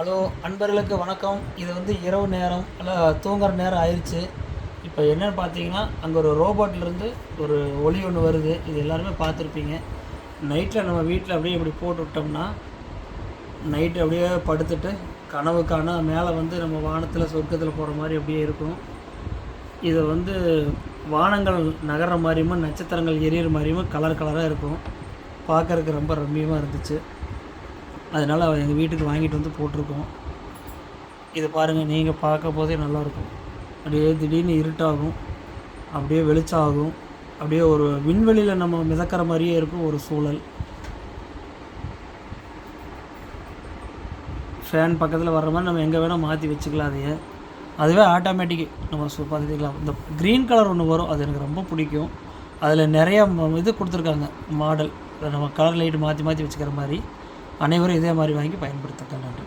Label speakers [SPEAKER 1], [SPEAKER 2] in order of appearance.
[SPEAKER 1] Hello அன்பர்களுக்கு வணக்கம். இது வந்து இரவு நேரம் இல்லை தூங்குற நேரம் ஆயிடுச்சு இப்போ என்னென்னு பார்த்தீங்கன்னா அங்கே ஒரு ரோபோட்லேருந்து ஒரு ஒளி ஒன்று வருது. இது எல்லாருமே பார்த்துருப்பீங்க. நைட்டில் நம்ம வீட்டில் அப்படியே இப்படி போட்டு விட்டோம்னா நைட்டு அப்படியே படுத்துட்டு கனவு காண மேலே வந்து நம்ம வானத்தில் சொர்க்கத்தில் போகிற மாதிரி அப்படியே இருக்கும். இது வந்து வானங்கள் நகர்ற மாதிரியும் நட்சத்திரங்கள் எரியிற மாதிரியும் கலர் கலராக இருக்கும். பார்க்குறதுக்கு ரொம்ப ரம்மியமாக இருந்துச்சு. அதனால் எங்கள் வீட்டுக்கு வாங்கிட்டு வந்து போட்டிருக்கோம். இது பாருங்கள் நீங்கள் பார்க்க போதே நல்லாயிருக்கும். அப்படியே திடீர்னு இருட்டாகும் அப்படியே வெளிச்சம் ஆகும் அப்படியே ஒரு விண்வெளியில் நம்ம மிதக்கிற மாதிரியே இருக்கும் ஒரு சூழல். ஃபேன் பக்கத்தில் வர்ற மாதிரி நம்ம எங்கே வேணால் மாற்றி வச்சுக்கலாம் அதையே. அதுவே ஆட்டோமேட்டிக் நம்ம பார்த்துக்கலாம் இந்த க்ரீன் கலர் ஒன்று வரும் அது எனக்கு ரொம்ப பிடிக்கும். அதில் நிறைய இது கொடுத்துருக்காங்க மாடல் நம்ம கலர் லைட் மாற்றி மாற்றி வச்சுக்கிற மாதிரி. அனைவரும் இதே மாதிரி வாங்கி பயன்படுத்துங்க நன்றி.